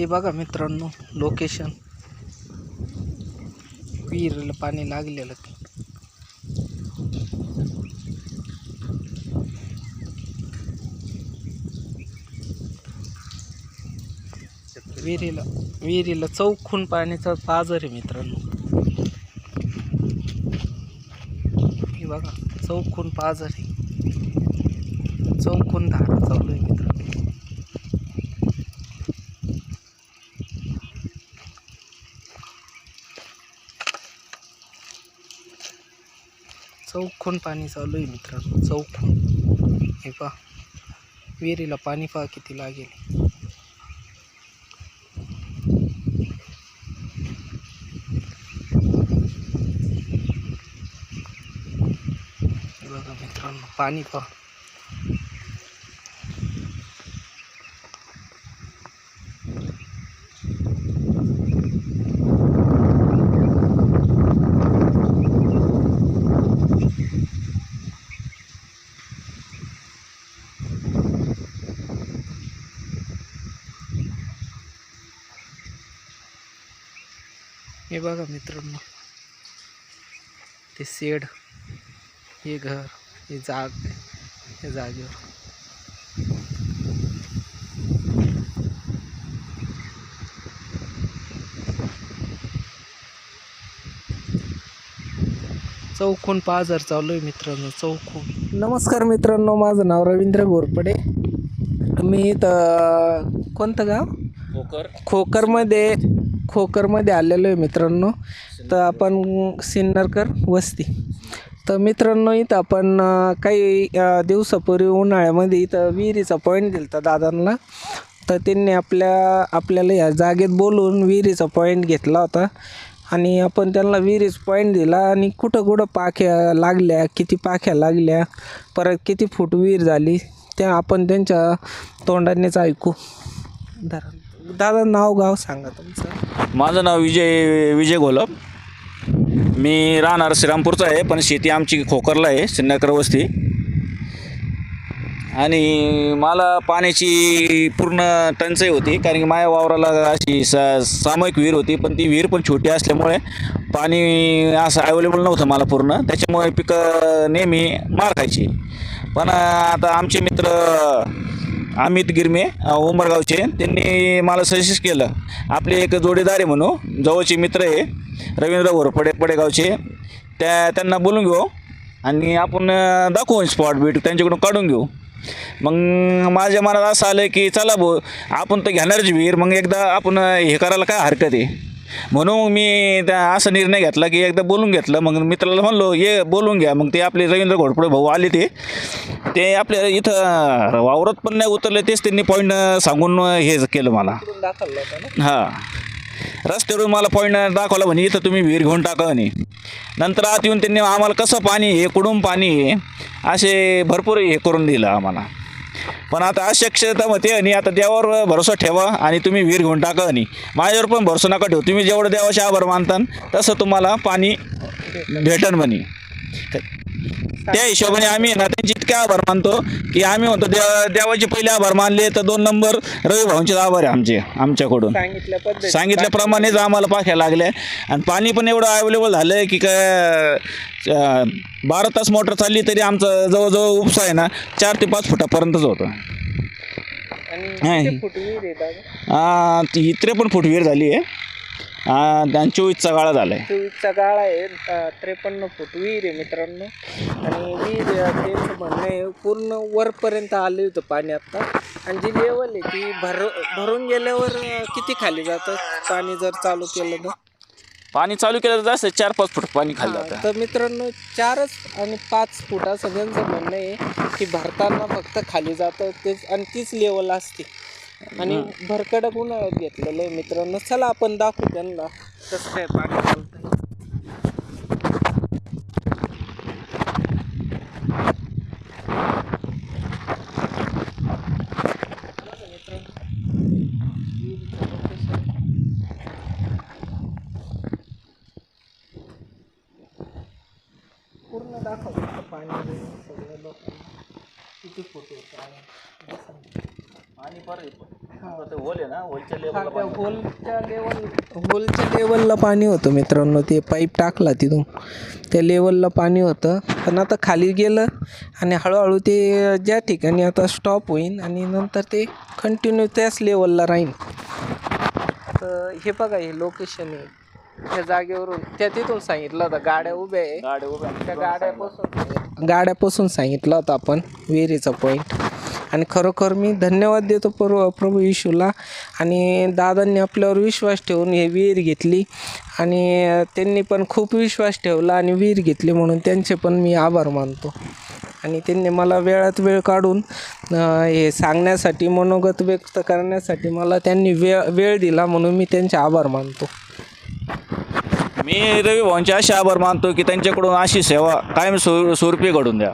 हे बघा मित्रांनो लोकेशन विहिरीला पाणी लागलेलं विहिरीला विहिरीला चौखून पाण्याचा पाझर आहे मित्रांनो. हे बघा चौखून पाझर आहे. चौखून धार चालू आहे. चौखून पाणी चालू आहे मित्रांनो चौखून हे पहा विहिरीला पाणी पहा किती लागेल. बघा मित्रांनो पाणी पहा. हे बघा मित्रांनो. ते शेड हे घर हे जाग हे जागेवर. चौखून पाझर चालू आहे मित्रांनो चौखून. नमस्कार मित्रांनो माझं नाव रवींद्र घोरपडे. मी इथं कोणतं गाव? पोकर खोकरमध्ये खोकरमध्ये आलेलो आहे मित्रांनो. तर आपण सिन्नरकर वस्ती. तर मित्रांनो इथं आपण काही दिवसापूर्वी उन्हाळ्यामध्ये इथं विहिरीचा पॉईंट दिला होता दादांना. तर त्यांनी आपल्या आपल्याला या जागेत बोलून विहिरीचा पॉईंट घेतला होता. आणि आपण त्यांना विहिरीच पॉईंट दिला आणि कुठं कुठं पाख्या लागल्या किती पाख्या लागल्या परत किती फूट विहीर झाली त्या आपण त्यांच्या तोंडानेच ऐकू. धरा. दादा नाव गाव सांगा तुमचं. माझं नाव विजय विजय घोलप मी राहणार श्रीरामपूरचा आहे पण शेती आमची खोकरला आहे सिन्नकर वस्ती. आणि मला पाण्याची पूर्ण टंचाई होती कारण की माझ्या वावराला अशी सा सामूहिक विहीर होती पण ती विहीर पण छोटी असल्यामुळे पाणी असं अवेलेबल नव्हतं मला पूर्ण. त्याच्यामुळे पिकं नेहमी मार खायची. पण आता आमचे मित्र अमित गिरमे अ, उमरगावचे. त्यांनी मला सजेस्ट केलं. आपले एक जोडीदार आहे म्हणू जवळचे मित्र आहे रवींद्र घोरपडे पडेगावचे. त्या त्यांना बोलून घेऊ आणि आपण दाखवून दाखवू स्पॉट बीट त्यांच्याकडून काढून घेऊ. मग माझ्या मनात असं आलं की चला भाऊ आपण तर घेणारच विहीर मग एकदा आपण हे करायला काय हरकत आहे? म्हणून मी त्या असा निर्णय घेतला की एकदा बोलून घेतलं. मग मित्राला म्हणलो ये बोलून घ्या. मग ते आपले रवींद्र घोडपडे भाऊ आले ते. ते आपल्या इथं वावरात पण नाही उतरले तेच त्यांनी पॉईंट सांगून हे केलं मला. हां. रस्त्यावरून मला पॉईंट दाखवला म्हणे इथं तुम्ही विहीर घेऊन टाका म्हणे. नंतर आत येऊन त्यांनी आम्हाला कसं पाणी आहे कुडून पाणी आहे असे भरपूर हे करून दिलं आम्हाला. पण आता अशक्यता मते आणि आता देवावर भरोसा ठेवा आणि तुम्ही विहीर घेऊन टाका आणि माझ्यावर पण भरोसा नका ठेवू. तुम्ही जेवढं देवाचे आभार मानतान तसं तुम्हाला पाणी भेटन म्हणे. त्या हिशोबाने आम्ही ना त्यांचे इतके आभार मानतो की आम्ही म्हणतो देवा देवाचे पहिले आभार मानले तर दोन नंबर रवी भाऊंचे आभार आहे आमचे आमच्याकडून. सांगितल्या पद्धती सांगितल्याप्रमाणेच आम्हाला पाख्या लागल्या आणि पाणी पण एवढं अवेलेबल झालं आहे की काय अं, बारा तास मोटर चालली तरी आमचं जवळजवळ उपसा आहे ना चार ते पाच फुटापर्यंतच होतं. आणि नाही. किती फूट विहीर आहे दादा. आ, ती ही त्रेपन्न फूट विहीर झाली आहे. आणि चोवीसचा गाळा झाला आहे चोवीसचा गाळ आहे त्रेपन्न फूट विहीर आहे मित्रांनो. आणि विहीर त्यांचं म्हणणं आहे पूर्ण वरपर्यंत आले होतं पाणी आता. आणि जी लेवल आहे ती भर भरून गेल्यावर किती खाली जातं? पाणी जर चालू केलं तर? पाणी चालू केलं तर जास्त चार पाच फूट पाणी खाली हा, जातं. तर मित्रांनो चारच आणि पाच फुटा सगळ्यांचं म्हणणं आहे की भरताना फक्त खाली जातं तेच आणि तीच लेवल असते. आणि भरकडक उन्हाळ्यात घेतलेलं आहे मित्रांनो. चला आपण दाखवू त्यांना. कसं काय पाणी चालतं पूर्ण दाखव. पाणी किती फोटो पाणी. परत होल आहे ना होलच्या हा, त्या होलच्या लेवल होलच्या लेवलला पाणी होतं मित्रांनो ते पाईप टाकला तिथून. त्या लेवलला पाणी होतं. पण आता खाली गेलं आणि हळूहळू ते ज्या ठिकाणी आता स्टॉप होईल आणि नंतर ते कंटिन्यू त्याच लेवलला राहील तर हे बघा हे लोकेशन आहे. त्या जागेवरून त्या तिथून सांगितलं होतं गाड्या उभ्या आहे. गाड्या उभ्या त्या गाड्यापासून गाड्यापासून सांगितलं होतं आपण विहिरीचा पॉईंट आणि खरोखर मी धन्यवाद देतो प्रभू प्रभू येशूला. आणि दादांनी आपल्यावर विश्वास ठेवून हे विहीर घेतली. आणि त्यांनी पण खूप विश्वास ठेवला आणि विहीर घेतली म्हणून त्यांचे पण मी आभार मानतो. आणि त्यांनी मला वेळात वेळ काढून हे सांगण्यासाठी मनोगत व्यक्त करण्यासाठी मला त्यांनी वेळ वेळ दिला म्हणून मी त्यांचे आभार मानतो. मी रवी भाऊंचे असे आभार मानतो की त्यांच्याकडून अशी सेवा कायम स्वरू स्वरूपी घडून द्या.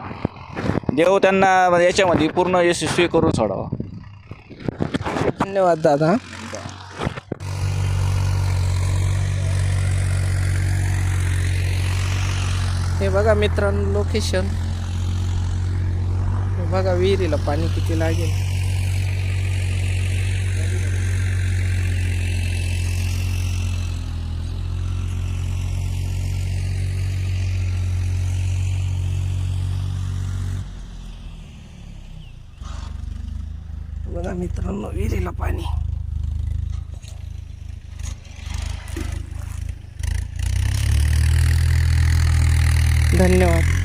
देव त्यांना याच्यामध्ये पूर्ण यशस्वी करून सोडावा. धन्यवाद दादा. हे बघा मित्रांनो लोकेशन हे बघा विहिरीला पाणी किती लागेल. बघा मित्रांनो विहिरीला पाणी. धन्यवाद.